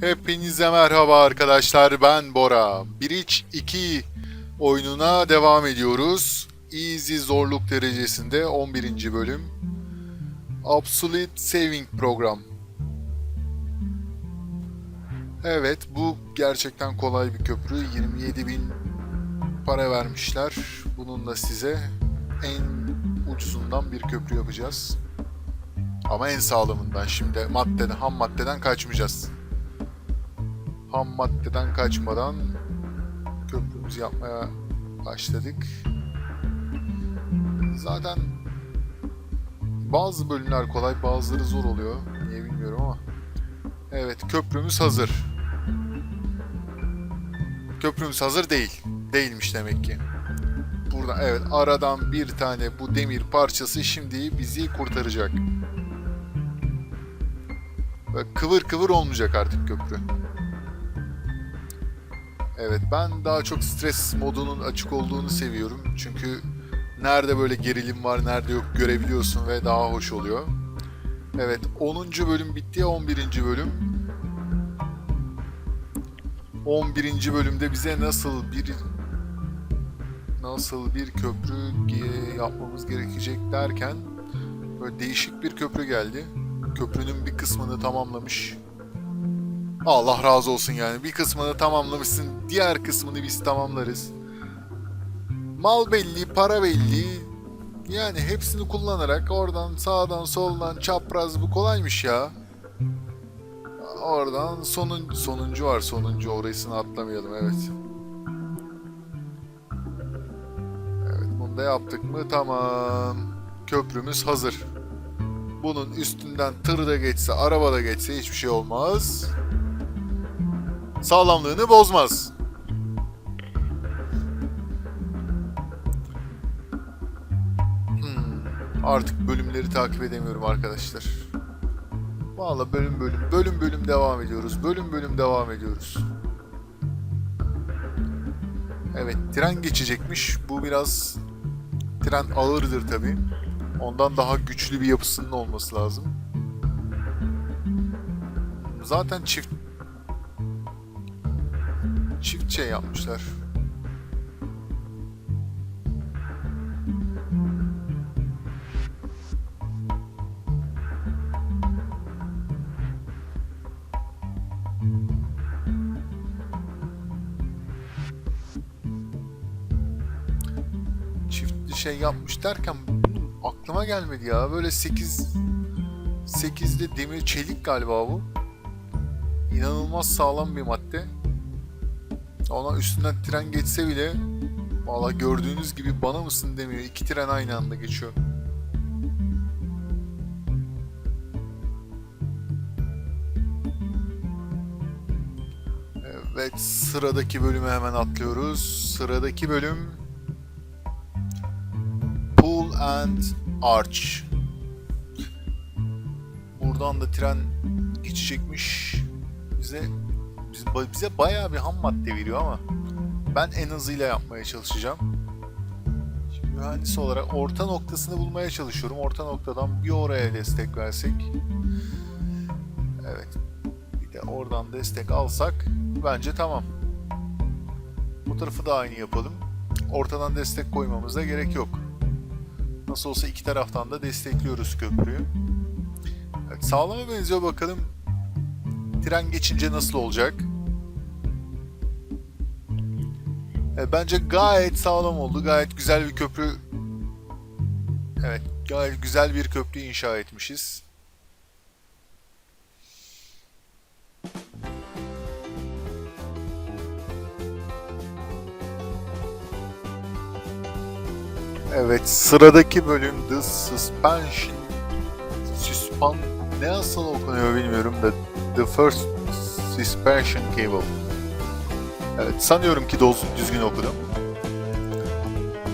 Hepinize merhaba arkadaşlar ben Bora. Bridge 2 oyununa devam ediyoruz. Easy zorluk derecesinde 11. bölüm. Absolute Saving Program. Evet bu gerçekten kolay bir köprü. 27 bin para vermişler. Bununla size en ucuzundan bir köprü yapacağız. Ama en sağlamından. Şimdi maddeden, ham maddeden kaçmayacağız. Ham maddeden kaçmadan köprümüzü yapmaya başladık. Zaten bazı bölümler kolay, bazıları zor oluyor. Niye bilmiyorum ama. Evet, köprümüz hazır. Köprümüz hazır değil. Değilmiş demek ki. Burada evet aradan bir tane bu demir parçası şimdi bizi kurtaracak. Böyle kıvır kıvır olmayacak artık köprü. Evet ben daha çok stres modunun açık olduğunu seviyorum. Çünkü nerede böyle gerilim var nerede yok görebiliyorsun ve daha hoş oluyor. Evet 10. bölüm bitti 11. bölüm. 11. bölümde bize nasıl bir nasıl bir köprü yapmamız gerekecek derken böyle değişik bir köprü geldi. Köprünün bir kısmını tamamlamış. Allah razı olsun yani. Bir kısmını tamamlamışsın. Diğer kısmını biz tamamlarız. Mal belli, para belli. Yani hepsini kullanarak oradan sağdan soldan çapraz bu kolaymış ya. Oradan sonun, sonuncu var sonuncu orasını atlamayalım evet. Evet bunu da yaptık mı tamam. Köprümüz hazır. Bunun üstünden tır da geçse, araba da geçse hiçbir şey olmaz. Sağlamlığını bozmaz. Hmm, artık bölümleri takip edemiyorum arkadaşlar. Valla bölüm bölüm, bölüm bölüm devam ediyoruz. Bölüm bölüm devam ediyoruz. Evet, tren geçecekmiş. Bu biraz tren ağırdır tabii. Ondan daha güçlü bir yapısının olması lazım. Zaten çift çift şey yapmışlar. Çift şey yapmış derken aklıma gelmedi ya. Böyle 8 8'de demir çelik galiba bu. İnanılmaz sağlam bir madde. Ona üstünden tren geçse bile valla gördüğünüz gibi bana mısın demiyor. İki tren aynı anda geçiyor. Evet sıradaki bölüme hemen atlıyoruz. Sıradaki bölüm Pool and Arch. Buradan da tren geçecekmiş. Bize bize, bize bayağı bir ham madde veriyor ama ben en hızıyla yapmaya çalışacağım. Şimdi mühendis olarak orta noktasını bulmaya çalışıyorum. Orta noktadan bir oraya destek versek. Evet. Bir de oradan destek alsak bence tamam. Bu tarafı da aynı yapalım. Ortadan destek koymamıza gerek yok. Nasıl olsa iki taraftan da destekliyoruz köprüyü. Evet, sağlama benziyor bakalım. Tren geçince nasıl olacak? E, bence gayet sağlam oldu. Gayet güzel bir köprü. Evet, gayet güzel bir köprü inşa etmişiz. Evet, sıradaki bölüm The Suspension. Suspan ne nasıl okunuyor bilmiyorum da The First Suspension Cable. Evet, sanıyorum ki doz düzgün okudum.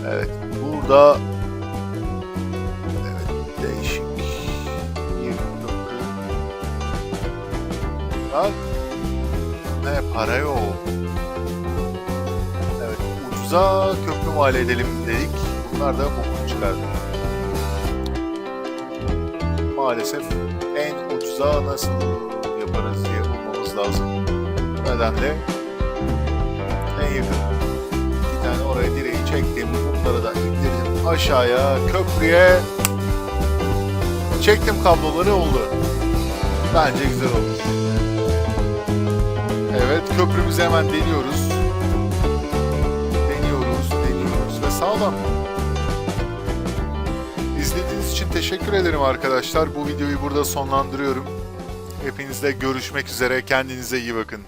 Evet, burada evet, değişik bir. Bak, ne para yok. Evet, ucuza köprü mal edelim dedik. Bunlar da bokunu çıkardı. Maalesef en ucuza nasıl diye bulmamız lazım. Nedenle en yakın bir tane oraya direği çektim. Bunları da indirdim aşağıya köprüye çektim kabloları oldu. Bence güzel oldu. Evet köprümüzü hemen deniyoruz. Deniyoruz, deniyoruz ve sağlam. İzlediğiniz için teşekkür ederim arkadaşlar. Bu videoyu burada sonlandırıyorum. Hepinizle görüşmek üzere. Kendinize iyi bakın.